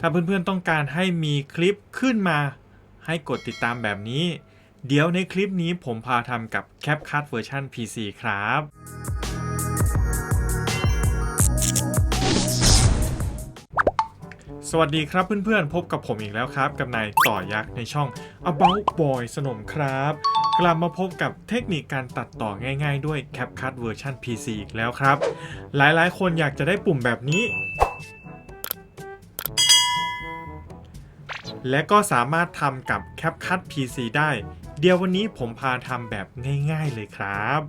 ถ้าเพื่อนๆต้องการให้มีคลิปขึ้นมา ให้กดติดตามแบบนี้ เดี๋ยวในคลิปนี้ผมพาทำกับ CapCut เวอร์ชัน PC ครับสวัสดีครับเพื่อนๆ พบกับผมอีกแล้วครับ กับนายต่อยักษ์ในช่อง About Boy สนมครับ กลับมาพบกับเทคนิคการตัดต่อง่ายๆ ด้วย CapCut เวอร์ชัน PC อีกแล้วครับ หลายๆ คนอยากจะได้ปุ่มแบบนี้ และก็สามารถทำกับ CapCut PC ได้ เดี๋ยววันนี้ผมพาทำแบบง่าย ๆ เลยครับ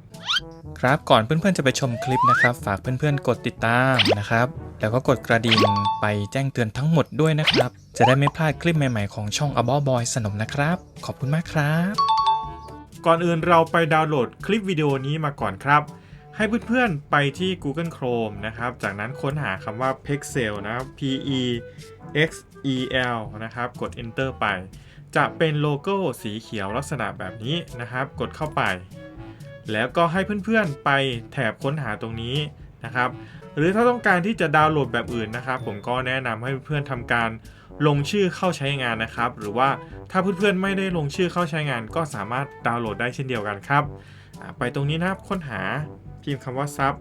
ครับก่อนเพื่อนๆจะไปชมคลิปนะครับ ฝากเพื่อนๆกดติดตามนะครับ แล้วก็กดกระดิ่งไปแจ้งเตือนทั้งหมดด้วยนะครับ จะได้ไม่พลาดคลิปใหม่ๆของช่อง About Boy สนมนะครับ ขอบคุณมากครับ ก่อนอื่นเราไปดาวน์โหลดคลิปวิดีโอนี้มาก่อนครับ ให้เพื่อนๆไปที่ Google Chrome นะครับ จากนั้นค้นหาคำว่า Pexel นะครับ P E X E L นะครับ กด Enter ไป จะเป็นโลโก้สีเขียวลักษณะแบบนี้นะครับ กดเข้าไป แล้วก็ให้เพื่อนๆไปแถบค้นหาตรงนี้นะครับ หรือถ้าต้องการที่จะดาวน์โหลดแบบอื่นนะครับ ผมก็แนะนำให้เพื่อนๆทำการลงชื่อเข้าใช้งานนะครับ หรือว่าถ้าเพื่อนๆไม่ได้ลงชื่อเข้าใช้งาน ก็สามารถดาวน์โหลดได้เช่นเดียวกันครับ ไปตรงนี้นะครับค้นหา พิมพ์คำว่าซับ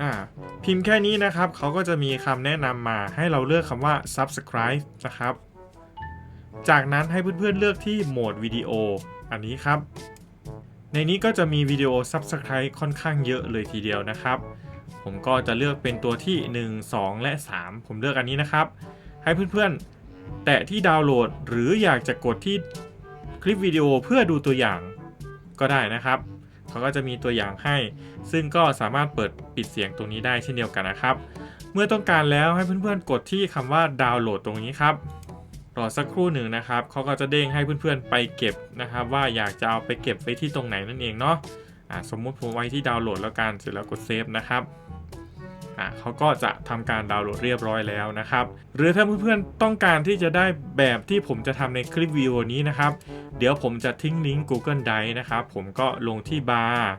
อ่าพิมพ์แค่นี้นะครับเขาก็จะมีคำแนะนำมาให้เราเลือกคำว่า subscribe นะครับ จากนั้นให้เพื่อนๆเลือกที่โหมดวิดีโอ อันนี้ครับ ในนี้ก็จะมีวิดีโอ Subscribe ค่อนข้างเยอะเลยทีเดียวนะครับ ผมก็จะเลือกเป็นตัวที่ 1 2 และ 3 ผมเลือกอันนี้นะครับ ให้เพื่อนๆ แตะที่ดาวน์โหลด หรืออยากจะกดที่คลิปวิดีโอเพื่อดูตัวอย่างก็ได้นะครับ เขาก็จะมีตัวอย่างให้ ซึ่งก็สามารถเปิดปิดเสียงตรงนี้ได้เช่นเดียวกันนะครับ เมื่อต้องการแล้วให้เพื่อนๆ กดที่คำว่าดาวน์โหลดตรงนี้ครับรอสักครู่หนึ่งนะครับเขาก็จะเด้งให้เพื่อนๆไปเก็บนะครับ ว่าอยากจะเอาไปเก็บไว้ที่ตรงไหนนั่นเองเนาะะสมมุติผมไว้ที่ดาวน์โหลดแล้วกันเสร็จแล้วกดเซฟนะครับ อ่าเขาก็จะทำการดาวน์โหลดเรียบร้อยแล้วนะครับ หรือถ้าเพื่อนๆต้องการที่จะได้แบบที่ผมจะทำในคลิปวิดีโอนี้นะครับ เดี๋ยวผมจะทิ้งลิงก์ Google Drive นะครับ ผมก็ลงที่บาร์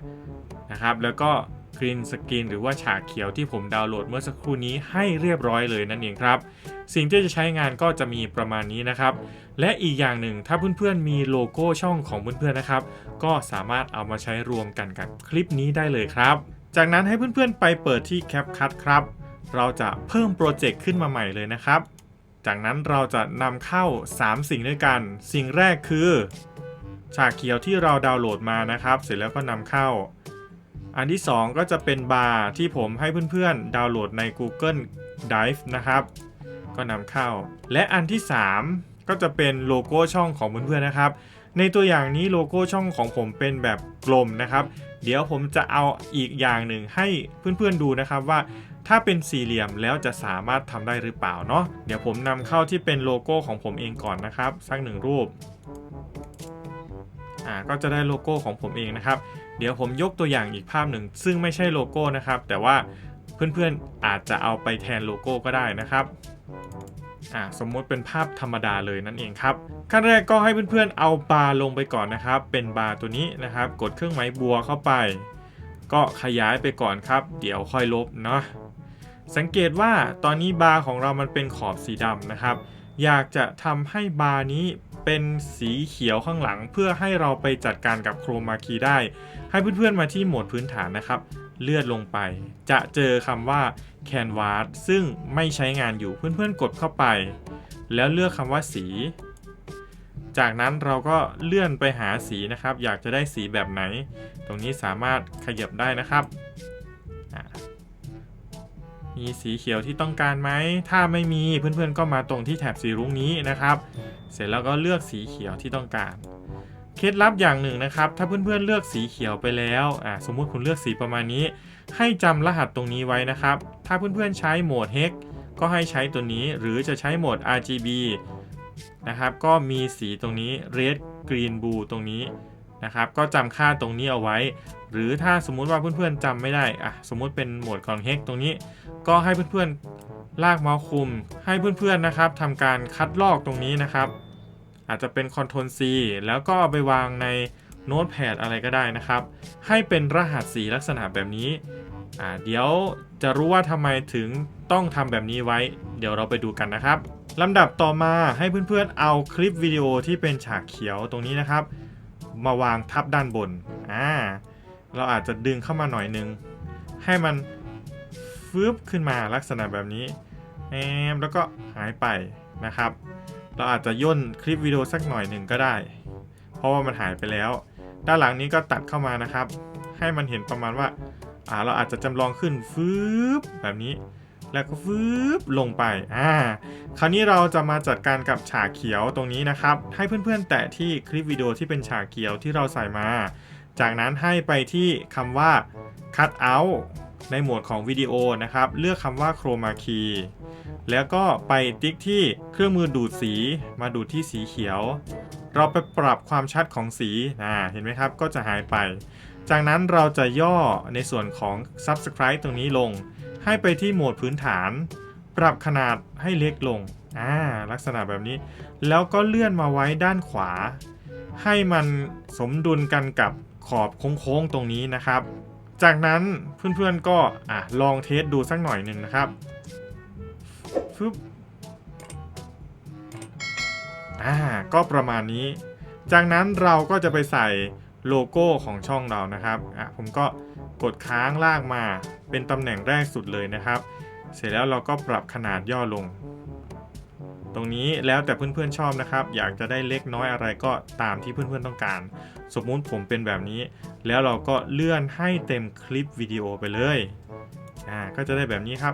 นะครับ แล้วก็กรีนสกรีนหรือว่าฉากเขียวที่ผมดาวน์โหลดเมื่อสักครู่นี้ให้เรียบร้อยเลยนั่นเองครับ สิ่งที่จะใช้งานก็จะมีประมาณนี้นะครับ และอีกอย่างหนึ่งถ้าเพื่อนๆมีโลโก้ช่องของเพื่อนๆนะครับ ก็สามารถเอามาใช้รวมกันกับคลิปนี้ได้เลยครับ จากนั้นให้เพื่อนๆไปเปิดที่ CapCut ครับ เราจะเพิ่มโปรเจกต์ขึ้นมาใหม่เลยนะครับ จากนั้นเราจะนำเข้า 3 สิ่งด้วยกัน สิ่งแรกคือฉากเขียวที่เราดาวน์โหลดมานะครับ เสร็จแล้วก็นำเข้า อันที่ 2 ก็จะเป็นบาร์ที่ผมให้เพื่อนๆ ดาวน์โหลดใน Google Drive นะครับ ก็นำเข้า และอันที่ 3 ก็จะเป็นโลโก้ช่องของเพื่อนๆนะครับ ในตัวอย่างนี้โลโก้ช่องของผมเป็นแบบกลมนะครับ เดี๋ยวผมจะเอาอีกอย่างหนึ่งให้เพื่อนๆดูนะครับว่า ถ้าเป็นสี่เหลี่ยมแล้วจะสามารถทำได้หรือเปล่าเนาะเดี๋ยวผมนำเข้าที่เป็นโลโก้ของผมเองก่อนนะครับ สักหนึ่งรูปอ่าก็จะได้โลโก้ของผมเองนะครับ เดี๋ยวผมยกตัวอย่างอีกภาพหนึ่ง ซึ่งไม่ใช่โลโก้นะครับ แต่ว่าเพื่อนๆอาจจะเอาไปแทนโลโก้ก็ได้นะครับ อ่าสมมติเป็นภาพธรรมดาเลยนั่นเองครับขั้นแรกก็ให้เพื่อนๆเอาบาร์ลงไปก่อนนะครับ เป็นบาร์ตัวนี้นะครับ กดเครื่องหมายบัวเข้าไป ก็ขยายไปก่อนครับ เดี๋ยวค่อยลบเนาะสังเกตว่าตอนนี้บาร์ของเรามันเป็นขอบสีดำนะครับ อยากจะทำให้บาร์นี้เป็นสีเขียวข้างหลัง เพื่อให้เราไปจัดการกับโครมาคีได้ ให้เพื่อนๆมาที่โหมดพื้นฐานนะครับ เลื่อนลงไป จะเจอคำว่า Canvas ซึ่งไม่ใช้งานอยู่เพื่อนๆกดเข้าไป แล้วเลือกคำว่าสี จากนั้นเราก็เลื่อนไปหาสีนะครับ อยากจะได้สีแบบไหน ตรงนี้สามารถขยับได้นะครับ มีสีเขียวที่ต้องการไหม ถ้าไม่มีเพื่อนๆก็มาตรงที่แถบสีรุ้งนี้นะครับ เสร็จแล้วก็เลือกสีเขียวที่ต้องการ เคล็ดลับอย่างหนึ่งนะครับ ถ้าเพื่อนๆเลือกสีเขียวไปแล้วอ่าสมมุติคุณเลือกสีประมาณนี้ ให้จำรหัสตรงนี้ไว้นะครับ ถ้าเพื่อนๆใช้โหมด hex ก็ให้ใช้ตัวนี้หรือจะใช้โหมด RGB นะครับ ก็มีสีตรงนี้ red green blue ตรงนี้นะครับ ก็จำค่าตรงนี้เอาไว้ หรือถ้าสมมุติว่าเพื่อนๆจำไม่ได้อะสมมุติเป็นโหมดของ hex ตรงนี้ ก็ให้เพื่อนๆลากเมาส์คุม ให้เพื่อนๆนะครับทำการคัดลอกตรงนี้นะครับ อาจจะเป็น Ctrl C แล้วก็เอาไปวางในโน้ตแพดอะไรก็ได้นะครับ ให้เป็นรหัสสีลักษณะแบบนี้อ่าเดี๋ยวจะรู้ว่าทำไมถึงต้องทำแบบนี้ไว้ เดี๋ยวเราไปดูกันนะครับลำดับต่อมาให้เพื่อนๆเอาคลิปวิดีโอที่เป็นฉากเขียวตรงนี้นะครับ มาวางทับด้านบนอ่าเราอาจจะดึงเข้ามาหน่อยนึง ให้มันฟึบขึ้นมาลักษณะแบบนี้แอมแล้วก็หายไปนะครับ เราอาจจะย่นคลิปวิดีโอสักหน่อยหนึ่งก็ได้ เพราะว่ามันหายไปแล้ว ด้านหลังนี้ก็ตัดเข้ามานะครับ ให้มันเห็นประมาณว่าอ่าเราอาจจะจำลองขึ้นฟืบแบบนี้ แล้วก็ฟืบลงไปอ่าคราวนี้เราจะมาจัดการกับฉากเขียวตรงนี้นะครับ ให้เพื่อนๆ แตะที่คลิปวิดีโอที่เป็นฉากเขียวที่เราใส่มา จากนั้นให้ไปที่คำว่า cut out ในหมวดของวิดีโอนะครับ เลือกคำว่า chroma key แล้วก็ไปติ๊กที่เครื่องมือดูดสีมาดูดที่สีเขียว เราไปปรับความชัดของสีอ่าเห็นไหมครับ ก็จะหายไป จากนั้นเราจะย่อในส่วนของ subscribe ตรงนี้ลง ให้ไปที่โหมดพื้นฐาน ปรับขนาดให้เล็กลงอ่าลักษณะแบบนี้ แล้วก็เลื่อนมาไว้ด้านขวา ให้มันสมดุลกันกับขอบโค้งๆตรงนี้นะครับ จากนั้นเพื่อนๆก็อะลองเทสดูสักหน่อยหนึ่งนะครับ ฟึบอ่าก็ประมาณนี้ จากนั้นเราก็จะไปใส่โลโก้ของช่องเรานะครับอะผมก็กดค้างลากมาเป็นตำแหน่งแรกสุดเลยนะครับ เสร็จแล้วเราก็ปรับขนาดย่อลง ตรงนี้แล้วแต่เพื่อนๆชอบนะครับ อยากจะได้เล็กน้อยอะไรก็ตามที่เพื่อนๆต้องการ สมมุติผมเป็นแบบนี้ แล้วเราก็เลื่อนให้เต็มคลิปวิดีโอไปเลยอ่าก็จะได้แบบนี้ครับ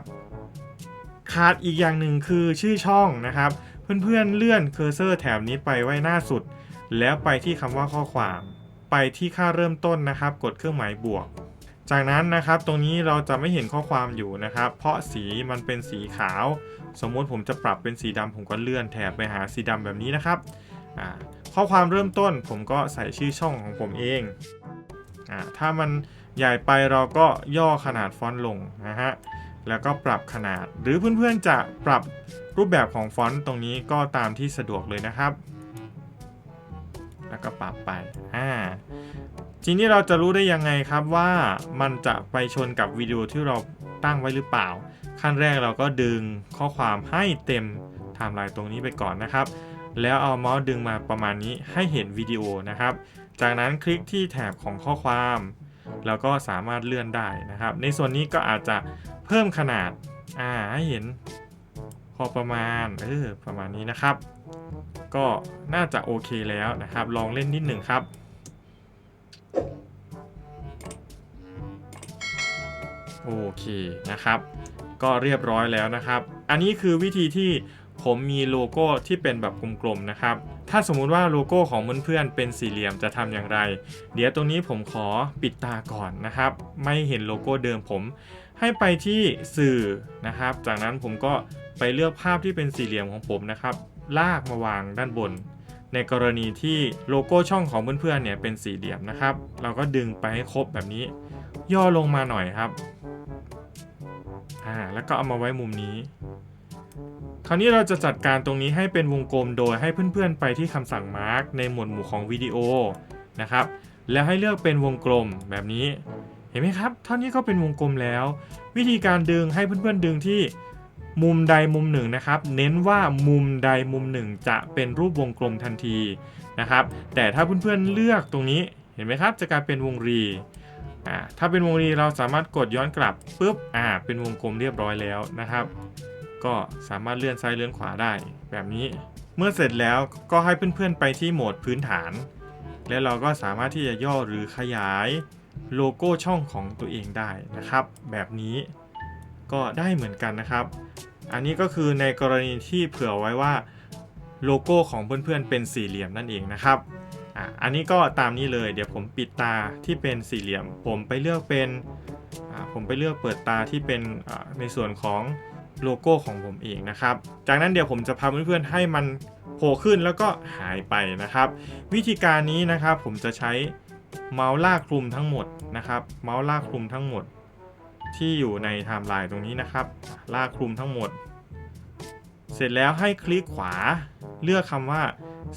ขาดอีกอย่างหนึ่งคือชื่อช่องนะครับ เพื่อนๆเลื่อนเคอร์เซอร์แถบนี้ไปไว้หน้าสุด แล้วไปที่คำว่าข้อความ ไปที่ค่าเริ่มต้นนะครับ กดเครื่องหมายบวก จากนั้นนะครับตรงนี้เราจะไม่เห็นข้อความอยู่นะครับ เพราะสีมันเป็นสีขาว สมมติผมจะปรับเป็นสีดำผมก็เลื่อนแถบไปหาสีดำแบบนี้นะครับข้อความเริ่มต้นผมก็ใส่ชื่อช่องของผมเองอถ้ามันใหญ่ไปเราก็ย่อขนาดฟอนต์ลงนะฮะ แล้วก็ปรับขนาด หรือเพื่อนๆจะปรับรูปแบบของฟอนต์ตรงนี้ก็ตามที่สะดวกเลยนะครับ แล้วก็ปรับไปอ่าทีนี้เราจะรู้ได้ยังไงครับว่ามันจะไปชนกับวิดีโอที่เราตั้งไว้หรือเปล่า ขั้นแรกเราก็ดึงข้อความให้เต็มไทม์ไลน์ตรงนี้ไปก่อนนะครับ แล้วเอาเมาส์ดึงมาประมาณนี้ให้เห็นวิดีโอนะครับ จากนั้นคลิกที่แถบของข้อความ แล้วก็สามารถเลื่อนได้นะครับ ในส่วนนี้ก็อาจจะเพิ่มขนาดอ่าให้เห็นพอประมาณเออประมาณนี้นะครับ ก็น่าจะโอเคแล้วนะครับ ลองเล่นนิดหนึ่งครับโอเคนะครับ ก็เรียบร้อยแล้วนะครับ อันนี้คือวิธีที่ ผมมีโลโก้ที่เป็นแบบกลมๆนะครับ ถ้าสมมุติว่าโลโก้ของเพื่อนๆเป็นสี่เหลี่ยมจะทำอย่างไร เดี๋ยวตรงนี้ผมขอปิดตาก่อนนะครับ ไม่เห็นโลโก้เดิมผม ให้ไปที่สื่อนะครับ จากนั้นผมก็ไปเลือกภาพที่เป็นสี่เหลี่ยมของผมนะครับ ลากมาวางด้านบน ในกรณีที่โลโก้ช่องของเพื่อนๆเนี่ยเป็นสี่เหลี่ยมนะครับ เราก็ดึงไปให้ครบแบบนี้ ย่อลงมาหน่อยครับอ่าแล้วก็เอามาไว้มุมนี้ คราวนี้เราจะจัดการตรงนี้ให้เป็นวงกลมโดยให้เพื่อนๆไปที่คำสั่งมาร์กในหมวดหมู่ของวิดีโอนะครับ แล้วให้เลือกเป็นวงกลมแบบนี้ เห็นไหมครับ เท่านี้ก็เป็นวงกลมแล้ว วิธีการดึงให้เพื่อนๆดึงที่มุมใดมุมหนึ่งนะครับ เน้นว่ามุมใดมุมหนึ่งจะเป็นรูปวงกลมทันทีนะครับ แต่ถ้าเพื่อนๆเลือกตรงนี้เห็นไหมครับ จะกลายเป็นวงรีอ่าถ้าเป็นวงรีเราสามารถกดย้อนกลับปุ๊บอ่าเป็นวงกลมเรียบร้อยแล้วนะครับ ก็สามารถเลื่อนซ้ายเลื่อนขวาได้แบบนี้ เมื่อเสร็จแล้วก็ให้เพื่อนๆไปที่โหมดพื้นฐาน แล้วเราก็สามารถที่จะย่อหรือขยายโลโก้ช่องของตัวเองได้นะครับ แบบนี้ก็ได้เหมือนกันนะครับ อันนี้ก็คือในกรณีที่เผื่อไว้ว่าโลโก้ของเพื่อนๆเป็นสี่เหลี่ยมนั่นเองนะครับอะอันนี้ก็ตามนี้เลย เดี๋ยวผมปิดตาที่เป็นสี่เหลี่ยม ผมไปเลือกเป็นผมไปเลือกเปิดตาที่เป็นในส่วนของ โลโก้ของผมเองนะครับ จากนั้นเดี๋ยวผมจะพาเพื่อนๆให้มันโผล่ขึ้นแล้วก็หายไปนะครับ วิธีการนี้นะครับผมจะใช้เมาส์ลากคลุมทั้งหมดนะครับ เมาส์ลากคลุมทั้งหมด ที่อยู่ในไทม์ไลน์ตรงนี้นะครับ ลากคลุมทั้งหมด เสร็จแล้วให้คลิกขวาเลือกคำว่า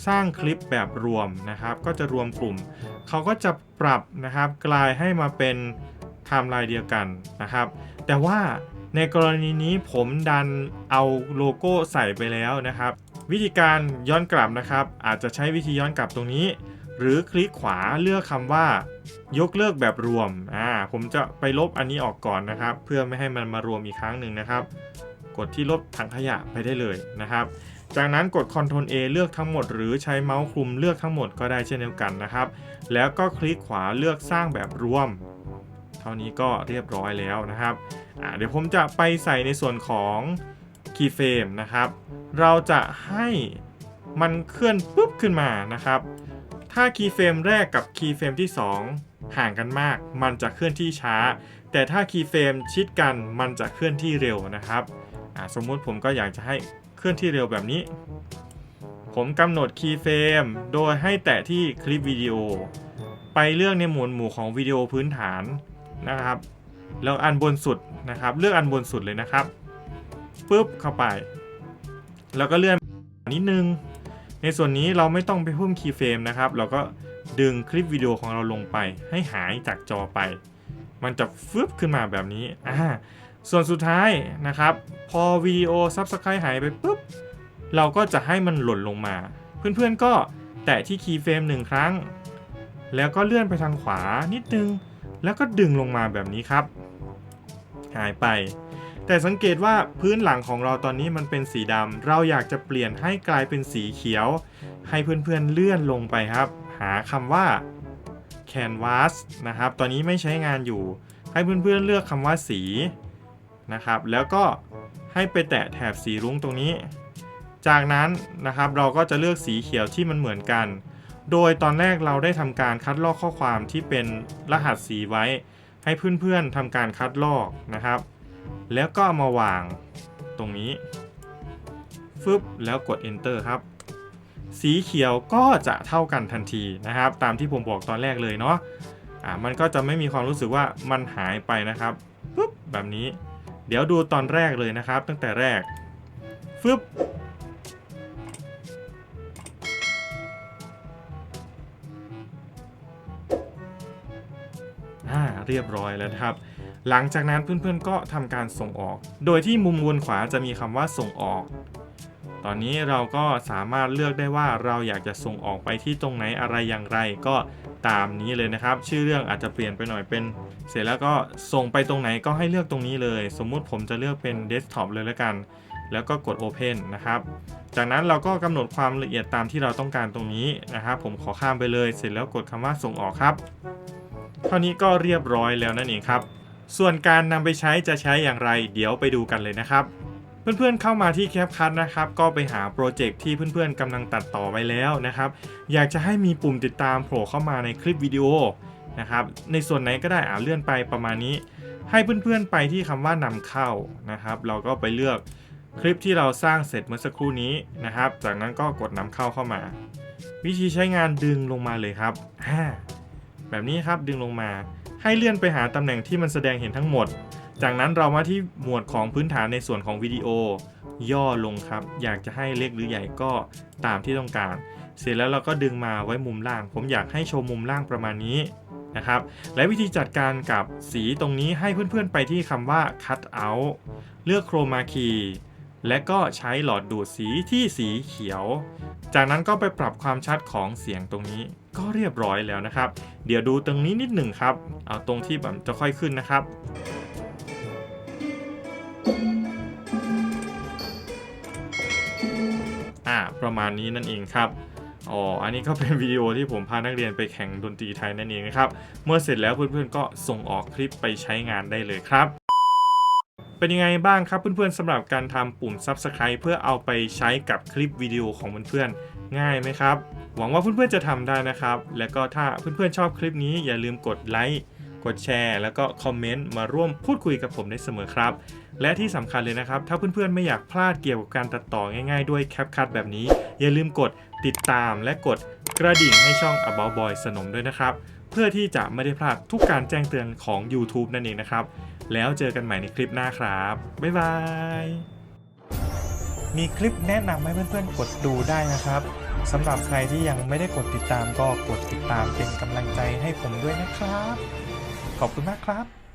สร้างคลิปแบบรวมนะครับ ก็จะรวมกลุ่ม เขาก็จะปรับนะครับ กลายให้มาเป็นไทม์ไลน์เดียวกันนะครับ แต่ว่า ในกรณีนี้ผมดันเอาโลโก้ใส่ไปแล้วนะครับ วิธีการย้อนกลับนะครับ อาจจะใช้วิธีย้อนกลับตรงนี้ หรือคลิกขวาเลือกคำว่า ยกเลิกแบบรวมอ่าผมจะไปลบอันนี้ออกก่อนนะครับ เพื่อไม่ให้มันมารวมอีกครั้งหนึ่งนะครับ กดที่ลบถังขยะไปได้เลยนะครับ จากนั้นกด Ctrl A เลือกทั้งหมด หรือใช้เมาส์คลุมเลือกทั้งหมดก็ได้เช่นเดียวกันนะครับ แล้วก็คลิกขวาเลือกสร้างแบบรวม เท่านี้ก็เรียบร้อยแล้วนะครับ อ่าเดี๋ยวผมจะไปใส่ในส่วนของ Keyframe นะครับ เราจะให้มันเคลื่อนปุ๊บขึ้นมานะครับ ถ้า Keyframe แรกกับ Keyframe ที่ 2 ห่างกันมาก มันจะเคลื่อนที่ช้า แต่ถ้า Keyframe ชิดกันมันจะเคลื่อนที่เร็วนะครับสมมุติผมก็อยากจะให้เคลื่อนที่เร็วแบบนี้ ผมกำหนด Keyframe โดยให้แตะที่คลิปวิดีโอ ไปเลือกในหมวดหมู่ของวิดีโอพื้นฐานนะครับ แล้วอันบนสุดนะครับ เลือกอันบนสุดเลยนะครับปุ๊บเข้าไป แล้วก็เลื่อนนิดนึง ในส่วนนี้เราไม่ต้องไปเพิ่มคีย์เฟรมนะครับ เราก็ดึงคลิปวิดีโอของเราลงไป ให้หายจากจอไป มันจะฟึบขึ้นมาแบบนี้อ่าส่วนสุดท้ายนะครับ พอวิดีโอซับสไครต์หายไปปุ๊บ เราก็จะให้มันหล่นลงมา เพื่อนๆก็แตะที่คีย์เฟรมหนึ่งครั้ง แล้วก็เลื่อนไปทางขวานิดนึง แล้วก็ดึงลงมาแบบนี้ครับ หายไป แต่สังเกตว่าพื้นหลังของเราตอนนี้มันเป็นสีดำ เราอยากจะเปลี่ยนให้กลายเป็นสีเขียว ให้เพื่อนๆเลื่อนลงไปครับ หาคำว่า canvas นะครับ ตอนนี้ไม่ใช้งานอยู่ ให้เพื่อนๆเลือกคำว่าสีนะครับ แล้วก็ให้ไปแตะแถบสีรุ้งตรงนี้ จากนั้นนะครับเราก็จะเลือกสีเขียวที่มันเหมือนกัน โดยตอนแรกเราได้ทำการคัดลอกข้อความที่เป็นรหัสสีไว้ ให้เพื่อนๆทำการคัดลอกนะครับ แล้วก็มาวางตรงนี้ฟึบแล้วกด enter ครับ สีเขียวก็จะเท่ากันทันทีนะครับ ตามที่ผมบอกตอนแรกเลยเนาะอ่ามันก็จะไม่มีความรู้สึกว่ามันหายไปนะครับปุ๊บแบบนี้ เดี๋ยวดูตอนแรกเลยนะครับ ตั้งแต่แรกฟึบ เรียบร้อยแล้วครับ หลังจากนั้นเพื่อนๆก็ทำการส่งออก โดยที่มุมบนขวาจะมีคำว่าส่งออก ตอนนี้เราก็สามารถเลือกได้ว่าเราอยากจะส่งออกไปที่ตรงไหนอะไรอย่างไรก็ตามนี้เลยนะครับ ชื่อเรื่องอาจจะเปลี่ยนไปหน่อยเป็น เสร็จแล้วก็ส่งไปตรงไหนก็ให้เลือกตรงนี้เลย สมมุติผมจะเลือกเป็นเดสก์ท็อปเลยแล้วกัน แล้วก็กด Open นะครับจากนั้นเราก็กำหนดความละเอียดตามที่เราต้องการตรงนี้นะครับผมขอข้ามไปเลย เสร็จแล้วกดคำว่าส่งออกครับ เท่านี้ก็เรียบร้อยแล้วนั่นเองครับ ส่วนการนำไปใช้จะใช้อย่างไร เดี๋ยวไปดูกันเลยนะครับ เพื่อนๆเข้ามาที่ CapCut นะครับ ก็ไปหาโปรเจกต์ที่เพื่อนๆกำลังตัดต่อไว้แล้วนะครับ อยากจะให้มีปุ่มติดตามโผล่เข้ามาในคลิปวิดีโอนะครับ ในส่วนไหนก็ได้อ่าเลื่อนไปประมาณนี้ ให้เพื่อนๆไปที่คำว่านำเข้านะครับ เราก็ไปเลือกคลิปที่เราสร้างเสร็จเมื่อสักครู่นี้นะครับ จากนั้นก็กดนำเข้าเข้ามา วิธีใช้งานดึงลงมาเลยครับอ่า แบบนี้ครับดึงลงมา ให้เลื่อนไปหาตำแหน่งที่มันแสดงเห็นทั้งหมด จากนั้นเรามาที่หมวดของพื้นฐานในส่วนของวิดีโอ ย่อลงครับ อยากจะให้เล็กหรือใหญ่ก็ตามที่ต้องการ เสร็จแล้วเราก็ดึงมาไว้มุมล่าง ผมอยากให้โชว์มุมล่างประมาณนี้นะครับ และวิธีจัดการกับสีตรงนี้ให้เพื่อนๆไปที่คำว่า cut out เลือกโครมาคี และก็ใช้หลอดดูดสีที่สีเขียว จากนั้นก็ไปปรับความชัดของเสียงตรงนี้ก็เรียบร้อยแล้วนะครับ เดี๋ยวดูตรงนี้นิดหนึ่งครับ เอาตรงที่แบบจะค่อยขึ้นนะครับอ่าประมาณนี้นั่นเองครับอ๋อ อันนี้ก็เป็นวิดีโอที่ผมพานักเรียนไปแข่งดนตรีไทยนั่นเองนะครับ เมื่อเสร็จแล้วเพื่อนๆก็ส่งออกคลิปไปใช้งานได้เลยครับ เป็นยังไงบ้างครับเพื่อนๆสำหรับการทำปุ่ม Subscribe เพื่อเอาไปใช้กับคลิปวิดีโอของเพื่อนๆง่ายไหมครับ หวังว่าเพื่อนๆจะทำได้นะครับ แล้วก็ถ้าเพื่อนๆชอบคลิปนี้อย่าลืมกดไลค์กดแชร์แล้วก็คอมเมนต์มาร่วมพูดคุยกับผมได้เสมอครับ และที่สำคัญเลยนะครับ ถ้าเพื่อนๆไม่อยากพลาดเกี่ยวกับการตัดต่อง่ายๆด้วย CapCut แบบนี้ อย่าลืมกดติดตามและกดกระดิ่งให้ช่อง About Boy สนมด้วยนะครับ เพื่อที่จะไม่ได้พลาดทุกการแจ้งเตือนของ YouTube นั่นเองนะครับ แล้วเจอกันใหม่ในคลิปหน้าครับ บ๊ายบาย มีคลิปแนะนำให้เพื่อนๆกดดูได้นะครับสำหรับใครที่ยังไม่ได้กดติดตามก็กดติดตามเป็นกำลังใจให้ผมด้วยนะครับ ขอบคุณมากครับ